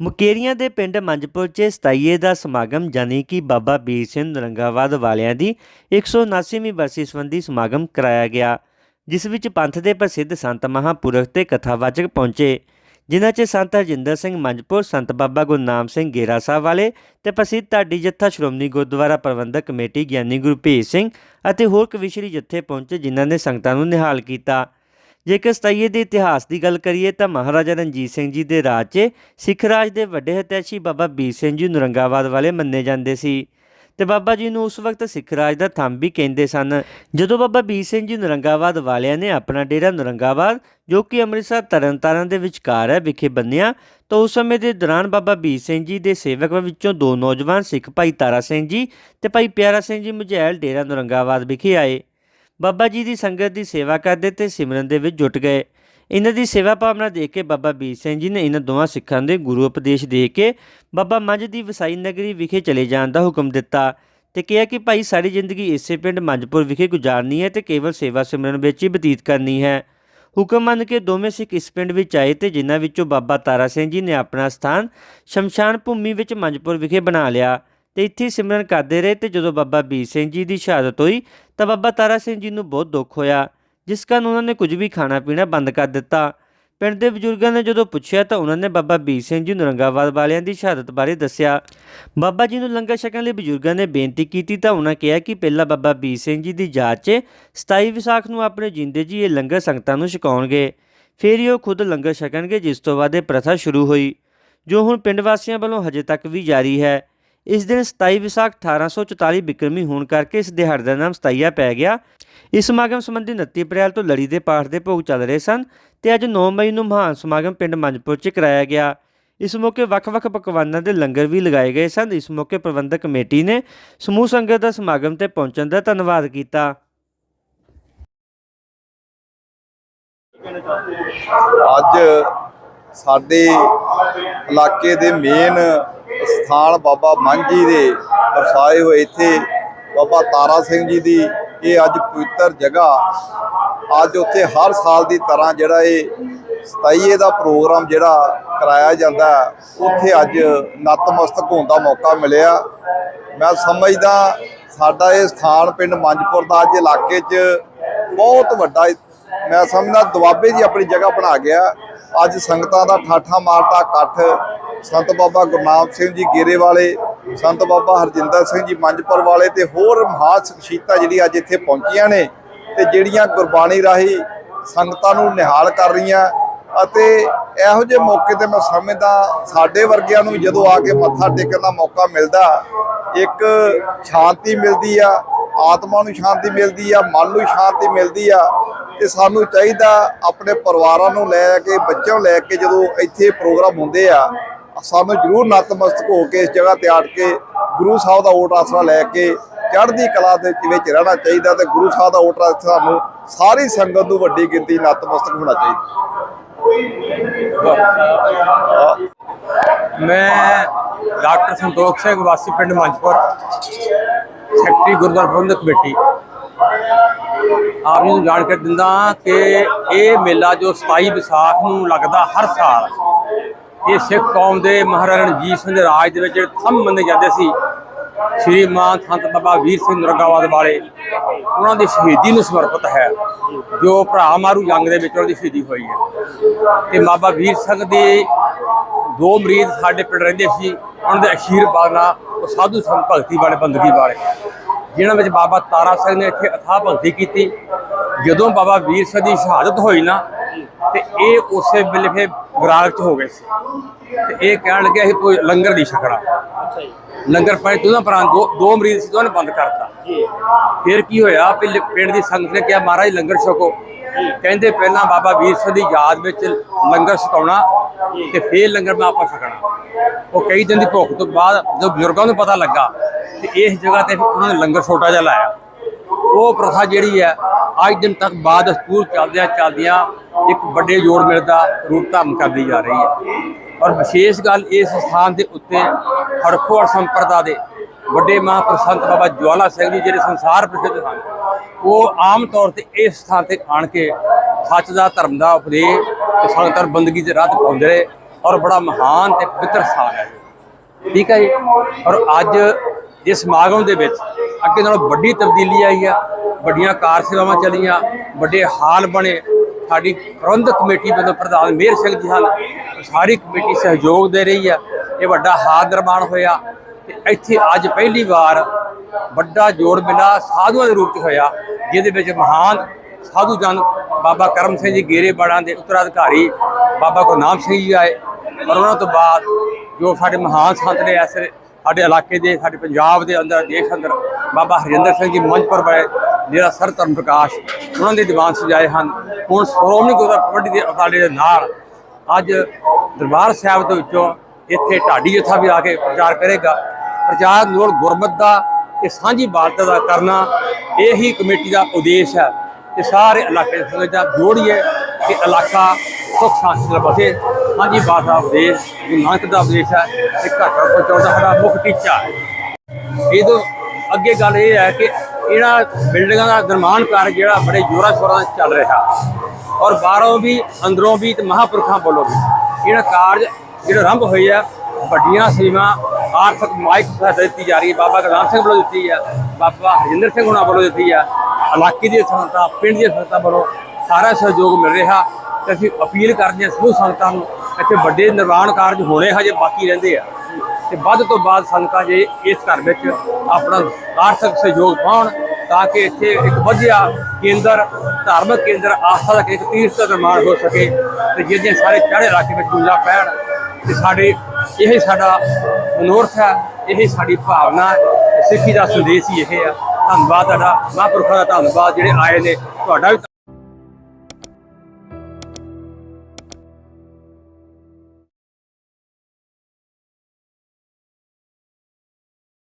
ਮੁਕੇਰੀਆਂ ਦੇ ਪਿੰਡ ਮੰਜਪੁਰ 'ਚ ਸਤਾਈਏ ਦਾ ਸਮਾਗਮ ਜਾਨੀ ਕਿ ਬਾਬਾ ਵੀਰ ਸਿੰਘ ਨਰੰਗਾਵਾਦ ਵਾਲਿਆਂ ਦੀ 179ਵੀਂ ਬਰਸੀ ਸੰਬੰਧੀ ਸਮਾਗਮ ਕਰਾਇਆ ਗਿਆ, ਜਿਸ ਵਿੱਚ ਪੰਥ ਦੇ ਪ੍ਰਸਿੱਧ ਸੰਤ ਮਹਾਂਪੁਰਖ ਤੇ ਕਥਾਵਾਚਕ ਪਹੁੰਚੇ, ਜਿਨ੍ਹਾਂ 'ਚ ਸੰਤ ਹਰਜਿੰਦਰ ਸਿੰਘ ਮੰਜਪੁਰ, ਸੰਤ ਬਾਬਾ ਗੁਰਨਾਮ ਸਿੰਘ ਗੇਰਾ ਸਾਹਿਬ ਵਾਲੇ ਤੇ ਪ੍ਰਸਿੱਧ ਢਾਡੀ ਜੱਥਾ ਸ਼੍ਰੋਮਣੀ ਗੁਰਦੁਆਰਾ ਪ੍ਰਬੰਧਕ ਕਮੇਟੀ ਗਿਆਨੀ ਗੁਰਭੇਜ ਸਿੰਘ ਅਤੇ ਹੋਰ ਕਵਿਸ਼ਰੀ ਜੱਥੇ ਪਹੁੰਚੇ ਜਿਨ੍ਹਾਂ ਨੇ ਸੰਗਤਾਂ ਨੂੰ ਨਿਹਾਲ ਕੀਤਾ। ਜੇਕਰ ਸਤਾਈਏ ਦੇ ਇਤਿਹਾਸ ਦੀ ਗੱਲ ਕਰੀਏ ਤਾਂ ਮਹਾਰਾਜਾ ਰਣਜੀਤ ਸਿੰਘ ਜੀ ਦੇ ਰਾਜ 'ਚ ਸਿੱਖ ਰਾਜ ਦੇ ਵੱਡੇ ਹਤਿਆਸ਼ੀ ਬਾਬਾ ਵੀਰ ਸਿੰਘ ਜੀ ਨਰੰਗਾਵਾਦ ਵਾਲੇ ਮੰਨੇ ਜਾਂਦੇ ਸੀ ਤੇ ਬਾਬਾ ਜੀ ਨੂੰ ਉਸ ਵਕਤ ਸਿੱਖ ਰਾਜ ਦਾ ਥੰਮ ਵੀ ਕਹਿੰਦੇ ਸਨ। ਜਦੋਂ ਬਾਬਾ ਵੀਰ ਸਿੰਘ ਜੀ ਨਰੰਗਾਵਾਦ ਵਾਲਿਆਂ ਨੇ ਆਪਣਾ ਡੇਰਾ ਨਰੰਗਾਵਾਦ ਜੋ ਕਿ ਅੰਮ੍ਰਿਤਸਰ ਤਰਨਤਾਰਨ ਦੇ ਵਿਚਕਾਰ ਹੈ, ਵਿਖੇ ਬੰਨਿਆ, ਤਾਂ ਉਸ ਸਮੇਂ ਦੇ ਦੌਰਾਨ ਬਾਬਾ ਵੀਰ ਸਿੰਘ ਜੀ ਦੇ ਸੇਵਕ ਵਿੱਚੋਂ ਦੋ ਨੌਜਵਾਨ ਸਿੱਖ ਭਾਈ ਤਾਰਾ ਸਿੰਘ ਜੀ ਤੇ ਭਾਈ ਪਿਆਰਾ ਸਿੰਘ ਜੀ ਮੁਝੈਲ ਡੇਰਾ ਨਰੰਗਾਵਾਦ ਵਿਖੇ ਆਏ। ਬਾਬਾ ਜੀ ਦੀ ਸੰਗਤ ਦੀ ਸੇਵਾ ਕਰਦੇ ਤੇ ਸਿਮਰਨ ਦੇ ਵਿੱਚ ਜੁਟ ਗਏ। ਇਹਨਾਂ ਦੀ ਸੇਵਾ ਭਾਵਨਾ ਦੇਖ ਕੇ ਬਾਬਾ ਵੀਰ ਸਿੰਘ ਜੀ ਨੇ ਇਹਨਾਂ ਦੋਵਾਂ ਸਿੱਖਾਂ ਦੇ ਗੁਰੂ ਉਪਦੇਸ਼ ਦੇ ਕੇ ਬਾਬਾ ਮੰਝ ਦੀ ਵਸਾਈ ਨਗਰੀ ਵਿਖੇ ਚਲੇ ਜਾਣ ਦਾ ਹੁਕਮ ਦਿੱਤਾ ਤੇ ਕਿਹਾ ਕਿ ਭਾਈ ਸਾਰੀ ਜ਼ਿੰਦਗੀ ਇਸੇ ਪਿੰਡ ਮੰਜਪੁਰ ਵਿਖੇ ਗੁਜ਼ਾਰਨੀ ਹੈ ਤੇ ਕੇਵਲ ਸੇਵਾ ਸਿਮਰਨ ਵਿੱਚ ਹੀ ਬਤੀਤ ਕਰਨੀ ਹੈ। ਹੁਕਮ ਮੰਨ ਕੇ ਦੋਵੇਂ ਸਿੱਖ ਇਸ ਪਿੰਡ ਵਿੱਚ ਆਏ ਤੇ ਜਿਨ੍ਹਾਂ ਵਿੱਚੋਂ ਬਾਬਾ ਤਾਰਾ ਸਿੰਘ ਜੀ ਨੇ ਆਪਣਾ ਸਥਾਨ ਸ਼ਮਸ਼ਾਨ ਭੂਮੀ ਵਿੱਚ ਮੰਜਪੁਰ ਵਿਖੇ ਬਣਾ ਲਿਆ। ਤੇ ਇੱਥੇ ਹੀ ਸਿਮਰਨ ਕਰਦੇ ਰਹੇ ਤੇ ਜਦੋਂ ਬਾਬਾ ਵੀਰ ਸਿੰਘ ਜੀ ਦੀ ਸ਼ਹਾਦਤ ਹੋਈ, ਤਾਂ ਬਾਬਾ ਤਾਰਾ ਸਿੰਘ ਜੀ ਨੂੰ ਬਹੁਤ ਦੁੱਖ ਹੋਇਆ, ਜਿਸ ਕਾਰਨ ਉਹਨਾਂ ਨੇ ਕੁਝ ਵੀ ਖਾਣਾ ਪੀਣਾ ਬੰਦ ਕਰ ਦਿੱਤਾ। ਪਿੰਡ ਦੇ ਬਜ਼ੁਰਗਾਂ ਨੇ ਜਦੋਂ ਪੁੱਛਿਆ ਤਾਂ ਉਹਨਾਂ ਨੇ ਬਾਬਾ ਵੀਰ ਸਿੰਘ ਜੀ ਨਰੰਗਾਵਾਦ ਵਾਲਿਆਂ ਦੀ ਸ਼ਹਾਦਤ ਬਾਰੇ ਦੱਸਿਆ। ਬਾਬਾ ਜੀ ਨੂੰ ਲੰਗਰ ਛਕਣ ਲਈ ਬਜ਼ੁਰਗਾਂ ਨੇ ਬੇਨਤੀ ਕੀਤੀ ਤਾਂ ਉਹਨਾਂ ਕਿਹਾ ਕਿ ਪਹਿਲਾਂ ਬਾਬਾ ਵੀਰ ਸਿੰਘ ਜੀ ਦੀ ਯਾਦ 'ਚ 27 ਵਿਸਾਖ ਨੂੰ ਆਪਣੇ ਜਿੰਦੇ ਜੀ ਇਹ ਲੰਗਰ ਸੰਗਤਾਂ ਨੂੰ ਛਕਾਉਣਗੇ। ਫਿਰ ਹੀ ਉਹ ਖੁਦ ਲੰਗਰ ਛਕਣਗੇ, ਜਿਸ ਤੋਂ ਬਾਅਦ ਇਹ ਪ੍ਰਥਾ ਸ਼ੁਰੂ ਹੋਈ। ਜੋ ਹੁਣ ਪਿੰਡ ਵਾਸੀਆਂ ਵੱਲੋਂ ਹਜੇ ਤੱਕ ਵੀ ਜਾਰੀ ਹੈ। ਇਸ ਦਿਨ 27 ਵਿਸਾਖ 1844 ਬਿਕਰਮੀ ਹੋਣ ਕਰਕੇ ਇਸ ਦਿਹਾੜੇ ਦਾ ਨਾਮ ਸਤਾਈਆ ਪੈ ਗਿਆ। ਇਸ ਸਮਾਗਮ ਸੰਬੰਧੀ 29 ਅਪ੍ਰੈਲ ਤੋਂ ਲੜੀ ਦੇ ਪਾਠ ਦੇ ਭੋਗ ਚੱਲ ਰਹੇ ਸਨ ਤੇ ਅੱਜ 9 ਮਈ ਨੂੰ ਮਹਾਨ ਸਮਾਗਮ ਪਿੰਡ ਮੰਜਪੁਰ 'ਚ ਕਰਾਇਆ ਗਿਆ। ਇਸ ਮੌਕੇ ਵੱਖ-ਵੱਖ ਪਕਵਾਨਾਂ ਦੇ ਲੰਗਰ ਵੀ ਲਗਾਏ ਗਏ ਸਨ। ਇਸ ਮੌਕੇ ਪ੍ਰਬੰਧਕ ਕਮੇਟੀ ਨੇ ਸਮੂਹ ਸੰਗਤ ਦਾ ਸਮਾਗਮ ਤੇ ਪਹੁੰਚਣ ਦਾ ਧੰਨਵਾਦ ਕੀਤਾ। ਅੱਜ ਸਾਡੇ ਇਲਾਕੇ ਦੇ ਮੇਨ ਸਥਾਨ ਬਾਬਾ ਮਾਂਜੀ ਦੇ ਵਰਸਾਏ ਹੋਏ ਇੱਥੇ ਬਾਬਾ ਤਾਰਾ ਸਿੰਘ ਜੀ ਦੀ ਇਹ ਅੱਜ ਪਵਿੱਤਰ ਜਗ੍ਹਾ। ਅੱਜ ਉੱਥੇ ਹਰ ਸਾਲ ਦੀ ਤਰ੍ਹਾਂ ਜਿਹੜਾ ਇਹ 27 ਦਾ ਪ੍ਰੋਗਰਾਮ ਜਿਹੜਾ ਕਰਾਇਆ ਜਾਂਦਾ ਉੱਥੇ ਅੱਜ ਨਤਮਸਤਕ ਹੋਣ ਦਾ ਮੌਕਾ ਮਿਲਿਆ। ਮੈਂ ਸਮਝਦਾ ਸਾਡਾ ਇਹ ਸਥਾਨ ਪਿੰਡ ਮੰਜਪੁਰ ਦਾ ਅੱਜ ਇਲਾਕੇ 'ਚ ਬਹੁਤ ਵੱਡਾ ਮੈਂ ਸਮਝਦਾ ਦੁਆਬੇ ਦੀ ਆਪਣੀ ਜਗ੍ਹਾ ਬਣਾ ਗਿਆ। ਅੱਜ ਸੰਗਤਾਂ ਦਾ ਠਾਠਾ ਮਾਰਦਾ ਇਕੱਠ ਸੰਤ ਬਾਬਾ ਗੁਰਨਾਮ ਸਿੰਘ ਜੀ ਗੇਰੇ ਵਾਲੇ ਸੰਤ ਬਾਬਾ ਹਰਜਿੰਦਰ ਸਿੰਘ ਜੀ ਮੰਜਪੁਰ ਵਾਲੇ ਤੇ ਹੋਰ ਮਹਾਨ ਸ਼ਖਸੀਅਤਾਂ ਜਿਹੜੀ ਅੱਜ ਇੱਥੇ ਪਹੁੰਚੀਆਂ ਨੇ ਤੇ ਜਿਹੜੀਆਂ ਗੁਰਬਾਣੀ ਰਾਹੀਂ ਸੰਗਤਾਂ ਨੂੰ ਨਿਹਾਲ ਕਰ ਰਹੀਆਂ ਅਤੇ ਇਹੋ ਜਿਹੇ ਮੌਕੇ ਤੇ ਮੈਂ ਸਮਝਦਾ ਸਾਡੇ ਵਰਗਿਆਂ ਨੂੰ ਜਦੋਂ ਆ ਕੇ ਮੱਥਾ ਟੇਕਣ ਦਾ ਮੌਕਾ ਮਿਲਦਾ, ਇੱਕ ਸ਼ਾਂਤੀ ਮਿਲਦੀ ਆ, ਆਤਮਾ ਨੂੰ ਸ਼ਾਂਤੀ ਮਿਲਦੀ ਆ, ਮਨ ਨੂੰ ਸ਼ਾਂਤੀ ਮਿਲਦੀ ਆ ਤੇ ਸਾਨੂੰ ਚਾਹੀਦਾ ਆਪਣੇ ਪਰਿਵਾਰਾਂ ਨੂੰ ਲੈ ਕੇ, ਬੱਚਿਆਂ ਨੂੰ ਲੈ ਕੇ ਜਦੋਂ ਇੱਥੇ ਪ੍ਰੋਗਰਾਮ ਹੁੰਦੇ ਆ ਸਾਨੂੰ ਜ਼ਰੂਰ ਨਤਮਸਤਕ ਹੋ ਕੇ ਇਸ ਜਗ੍ਹਾ ਤੇ ਆੜ ਕੇ ਗੁਰੂ ਸਾਹਿਬ ਦਾ ਓਟ ਆਸਰਾ ਲੈ ਕੇ ਚੜ੍ਹਦੀ ਕਲਾ ਦੇ ਵਿੱਚ ਰਹਿਣਾ ਚਾਹੀਦਾ ਤੇ ਗੁਰੂ ਸਾਹਿਬ ਦਾ ਓਟ ਆਸਰਾ ਸਾਨੂੰ ਸਾਰੀ ਸੰਗਤ ਨੂੰ ਵੱਡੀ ਗਿਣਤੀ ਨਤਮਸਤਕ ਹੋਣਾ ਚਾਹੀਦਾ। ਮੈਂ ਡਾਕਟਰ ਸੰਤੋਖ ਸਿੰਘ, ਵਾਸੀ ਪਿੰਡ ਮੰਚਪੁਰ ਸੈਕਟਰੀ ਗੁਰਦੁਆਰਾ ਪ੍ਰਬੰਧਕ ਕਮੇਟੀ। ਆਪ ਜੀ ਨੂੰ ਜਾਣਕਾਰੀ ਦਿੰਦਾ ਕਿ ਇਹ ਮੇਲਾ ਜੋ 27 ਵਿਸਾਖ ਨੂੰ ਲੱਗਦਾ ਹਰ ਸਾਲ ਇਹ ਸਿੱਖ ਕੌਮ ਦੇ ਮਹਾਰਾਜਾ ਰਣਜੀਤ ਸਿੰਘ ਦੇ ਰਾਜ ਦੇ ਵਿੱਚ ਜਿਹੜੇ ਥੰਮ ਮੰਨੇ ਜਾਂਦੇ ਸੀ, ਸ੍ਰੀ ਮਾਨ ਸੰਤ ਬਾਬਾ ਵੀਰ ਸਿੰਘ ਨਰਗਾਵਾਦ ਵਾਲੇ, ਉਹਨਾਂ ਦੀ ਸ਼ਹੀਦੀ ਨੂੰ ਸਮਰਪਿਤ ਹੈ, ਜੋ ਭਰਾ ਮਾਰੂ ਜੰਗ ਦੇ ਵਿੱਚ ਉਹਨਾਂ ਦੀ ਸ਼ਹੀਦੀ ਹੋਈ ਹੈ। ਤੇ ਬਾਬਾ ਵੀਰ ਸਿੰਘ ਦੇ ਦੋ ਮਰੀਦ ਸਾਡੇ ਪਿੰਡ ਰਹਿੰਦੇ ਸੀ, ਉਹਨਾਂ ਦੇ ਅਸ਼ੀਰਵਾਦ ਨਾਲ ਉਹ ਸਾਧੂ ਸੰਤ ਭਗਤੀ ਵਾਲੇ ਬੰਦਗੀ ਵਾਲੇ। ਜਿਹਨਾਂ ਵਿੱਚ ਬਾਬਾ ਤਾਰਾ ਸਿੰਘ ਨੇ ਇੱਥੇ ਅਥਾਹ ਭਗਤੀ ਕੀਤੀ। ਜਦੋਂ ਬਾਬਾ ਵੀਰ ਸਿੰਘ ਦੀ ਸ਼ਹਾਦਤ ਹੋਈ ਨਾ ਤੇ ਇਹ ਉਸੇ ਵੇਲੇ ਫਿਰ ਵਿਰਾਗ ਚ ਹੋ ਗਏ ਸੀ। ਤੇ ਇਹ ਕਹਿਣ ਲੱਗੇ ਅਸੀਂ ਕੋਈ ਲੰਗਰ ਨਹੀਂ ਛਕਣਾ। ਲੰਗਰ ਪਾਣੀ ਦੋਨਾਂ ਪਰਾਂ ਦੋ ਦੋ ਮਰੀਜ਼ ਸੀ ਦੋਨੇ ਬੰਦ ਕਰਤਾ। ਫਿਰ ਕੀ ਹੋਇਆ? ਵੀ ਪਿੰਡ ਦੀ ਸੰਗਤ ਨੇ ਕਿਹਾ ਮਹਾਰਾਜ ਲੰਗਰ ਛਕੋ। ਕਹਿੰਦੇ ਪਹਿਲਾਂ ਬਾਬਾ ਵੀਰ ਸਿੰਘ ਦੀ ਯਾਦ ਵਿੱਚ ਲੰਗਰ ਛਕਾਉਣਾ ਤੇ ਫਿਰ ਲੰਗਰ ਮੈਂ ਆਪਾਂ ਛਕਣਾ। ਉਹ ਕਈ ਦਿਨ ਦੀ ਭੁੱਖ ਤੋਂ ਬਾਅਦ ਜਦੋਂ ਬਜ਼ੁਰਗਾਂ ਨੂੰ ਪਤਾ ਲੱਗਾ ਤੇ ਇਸ ਜਗ੍ਹਾ ਤੇ ਉਹਨਾਂ ਨੇ ਲੰਗਰ ਛੋਟਾ ਜਿਹਾ ਲਾਇਆ। ਉਹ ਪ੍ਰਥਾ ਜਿਹੜੀ ਹੈ, ਅੱਜ ਦਿਨ ਤੱਕ ਬਾਅਦ ਸਕੂਲ ਚੱਲਦਿਆਂ ਚੱਲਦਿਆਂ ਇੱਕ ਵੱਡੇ ਜੋੜ ਮਿਲਦਾ ਰੂਪ ਧਾਰਨ ਕਰਦੀ ਜਾ ਰਹੀ ਹੈ। ਔਰ ਵਿਸ਼ੇਸ਼ ਗੱਲ ਇਸ ਸਥਾਨ ਦੇ ਉੱਤੇ ਹੜਖੋੜ ਸੰਪਰਦਾ ਦੇ ਵੱਡੇ ਮਹਾਂਪੁਰਖ ਬਾਬਾ ਜਵਾਲਾ ਸਿੰਘ ਜੀ ਜਿਹੜੇ ਸੰਸਾਰ ਪ੍ਰਸਿੱਧ ਹਨ, ਉਹ ਆਮ ਤੌਰ ਤੇ ਇਸ ਸਥਾਨ ਤੇ ਆਣ ਕੇ ਸੱਚ ਦਾ, ਧਰਮ ਦਾ ਉਪਦੇਸ਼ ਤੇ ਸੰਗਤਾਂ ਬੰਦਗੀ ਦੇ ਰਾਹ ਪਾਉਂਦੇ ਰਹੇ ਔਰ ਬੜਾ ਮਹਾਨ ਤੇ ਪਵਿੱਤਰ ਸਥਾਨ ਹੈ। ਠੀਕ ਹੈ ਜੀ? ਔਰ ਅੱਜ ਇਸ ਸਮਾਗਮ ਦੇ ਵਿੱਚ ਅੱਗੇ ਨਾਲੋਂ ਵੱਡੀ ਤਬਦੀਲੀ ਆਈ ਆ, ਵੱਡੀਆਂ ਕਾਰ ਸੇਵਾਵਾਂ ਚੱਲੀਆਂ, ਵੱਡੇ ਹਾਲ ਬਣੇ। ਸਾਡੀ ਪ੍ਰਬੰਧਕ ਕਮੇਟੀ ਵੱਲੋਂ ਪ੍ਰਧਾਨ ਮੇਰ ਸਿੰਘ ਜੀ ਹਨ ਸਾਰੀ ਕਮੇਟੀ ਸਹਿਯੋਗ ਦੇ ਰਹੀ ਆ। ਇਹ ਵੱਡਾ ਹਾਲ ਨਿਰਮਾਣ ਹੋਇਆ ਤੇ ਇੱਥੇ ਅੱਜ ਪਹਿਲੀ ਵਾਰ ਵੱਡਾ ਜੋੜ ਮੇਲਾ ਸਾਧੂਆਂ ਦੇ ਰੂਪ 'ਚ ਹੋਇਆ, ਜਿਹਦੇ ਵਿੱਚ ਮਹਾਨ ਸਾਧੂ ਜਨ ਬਾਬਾ ਕਰਮ ਸਿੰਘ ਜੀ ਗੇਰੇ ਬਾੜਾਂ ਦੇ ਉਤਰਾਧਿਕਾਰੀ ਬਾਬਾ ਗੁਰਨਾਮ ਸਿੰਘ ਜੀ ਆਏ। ਪਰ ਉਹਨਾਂ ਤੋਂ ਬਾਅਦ ਜੋ ਸਾਡੇ ਮਹਾਨ ਸੰਤ ਨੇ ਐਸੇ ਸਾਡੇ ਇਲਾਕੇ ਦੇ, ਸਾਡੇ ਪੰਜਾਬ ਦੇ ਅੰਦਰ, ਦੇਸ਼ ਅੰਦਰ ਬਾਬਾ ਹਰਜਿੰਦਰ ਸਿੰਘ ਜੀ ਮੰਚ ਪਰ ਬੜੇ ਜਿਹੜਾ ਸਰ ਧਰਮ ਪ੍ਰਕਾਸ਼, ਉਹਨਾਂ ਦੇ ਦੀਵਾਨ ਸਜਾਏ ਹਨ। ਹੁਣ ਸ਼੍ਰੋਮਣੀ ਗੁਰਦੁਆਰਾ ਕਮੇਟੀ ਦੇ ਉਪਰਾਲੇ ਦੇ ਨਾਲ ਅੱਜ ਦਰਬਾਰ ਸਾਹਿਬ ਦੇ ਵਿੱਚੋਂ ਇੱਥੇ ਢਾਡੀ ਜਥਾ ਵੀ ਆ ਕੇ ਪ੍ਰਚਾਰ ਕਰੇਗਾ। ਪ੍ਰਚਾਰ ਲੋੜ ਗੁਰਮਤ ਦਾ ਤੇ ਸਾਂਝੀ ਬਾਤ ਦਾ ਕਰਨਾ ਇਹੀ ਕਮੇਟੀ ਦਾ ਉਦੇਸ਼ ਹੈ। ਕਿ ਸਾਰੇ ਇਲਾਕੇ ਦੇ ਸੰਗਤ ਦਾ ਜੋੜੀਏ ਕਿ ਇਲਾਕਾ ਸੁਖ, ਸ਼ਾਂਤੀ ਨਾਲ ਬਸੇ। ਹਾਂਜੀ ਬਾਤ ਦਾ ਉਦੇਸ਼ ਗੁਰੂ ਨਾਨਕ ਦਾ ਉਪਦੇਸ਼ ਹੈ ਤੇ ਘਰ ਘਰ ਸਾਡਾ ਮੁੱਖ ਟੀਚਾ ਹੈ। ਇਹ ਤੋਂ ਅੱਗੇ ਗੱਲ ਇਹ ਹੈ ਕਿ ਇਹਨਾਂ ਬਿਲਡਿੰਗਾਂ ਦਾ ਨਿਰਮਾਣ ਕਾਰਜ ਜਿਹੜਾ ਬੜੇ ਜ਼ੋਰਾਂ ਸ਼ੋਰਾਂ ਨਾਲ ਚੱਲ ਰਿਹਾ। ਔਰ ਬਾਹਰੋਂ ਵੀ, ਅੰਦਰੋਂ ਵੀ ਤੇ ਮਹਾਂਪੁਰਖਾਂ ਵੱਲੋਂ ਵੀ ਇਹਨਾਂ ਕਾਰਜ ਜਿਹੜੇ ਆਰੰਭ ਹੋਏ ਆ ਵੱਡੀਆਂ ਸੇਵਾ ਆਰਥਿਕ ਮਾਇਕ ਸਹਾਇਤਾ ਦਿੱਤੀ ਜਾ ਰਹੀ ਹੈ, ਬਾਬਾ ਗੁਰਨਾਮ ਸਿੰਘ ਵੱਲੋਂ ਦਿੱਤੀ ਹੈ, ਬਾਬਾ ਹਰਜਿੰਦਰ ਸਿੰਘ ਹੁਣਾਂ ਵੱਲੋਂ ਦਿੱਤੀ ਹੈ, ਇਲਾਕੇ ਦੀਆਂ ਸੰਗਤਾਂ, ਪਿੰਡ ਦੀਆਂ ਸੰਗਤਾਂ ਵੱਲੋਂ ਸਾਰਾ ਸਹਿਯੋਗ ਮਿਲ ਰਿਹਾ ਤੇ ਅਸੀਂ ਅਪੀਲ ਕਰਦੇ ਹਾਂ ਸਮੂਹ ਸੰਗਤਾਂ ਨੂੰ ਇੱਥੇ ਵੱਡੇ ਨਿਰਮਾਣ ਕਾਰਜ ਹੋਣੇ ਹਜੇ ਬਾਕੀ ਰਹਿੰਦੇ ਆ। ਤੇ ਵੱਧ ਤੋਂ ਵੱਧ ਸੰਗਤਾਂ ਜੇ ਇਸ ਘਰ ਵਿੱਚ ਆਪਣਾ ਆਰਥਿਕ ਸਹਿਯੋਗ ਪਾਉਣ ਤਾਂ ਕਿ ਇੱਥੇ ਇੱਕ ਵਧੀਆ ਕੇਂਦਰ, ਧਾਰਮਿਕ ਕੇਂਦਰ, ਆਸਥਾ ਦਾ ਇੱਕ ਤੀਰਥ ਦਾ ਨਿਰਮਾਣ ਹੋ ਸਕੇ ਤੇ ਜਿਹਦੇ ਸਾਰੇ ਚਾਰੇ ਇਲਾਕੇ ਵਿੱਚ ਪੂਜਾ ਪੈਣ। ਤੇ ਸਾਡੇ, ਇਹ ਸਾਡਾ ਮਨੋਰਥ ਹੈ, ਇਹ ਸਾਡੀ ਭਾਵਨਾ ਸਿੱਖੀ ਦਾ ਸੰਦੇਸ਼ ਹੀ ਇਹ ਆ। ਧੰਨਵਾਦ ਤੁਹਾਡਾ, ਮਹਾਂਪੁਰਖਾਂ ਦਾ ਧੰਨਵਾਦ ਜਿਹੜੇ ਆਏ ਨੇ, ਤੁਹਾਡਾ ਵੀ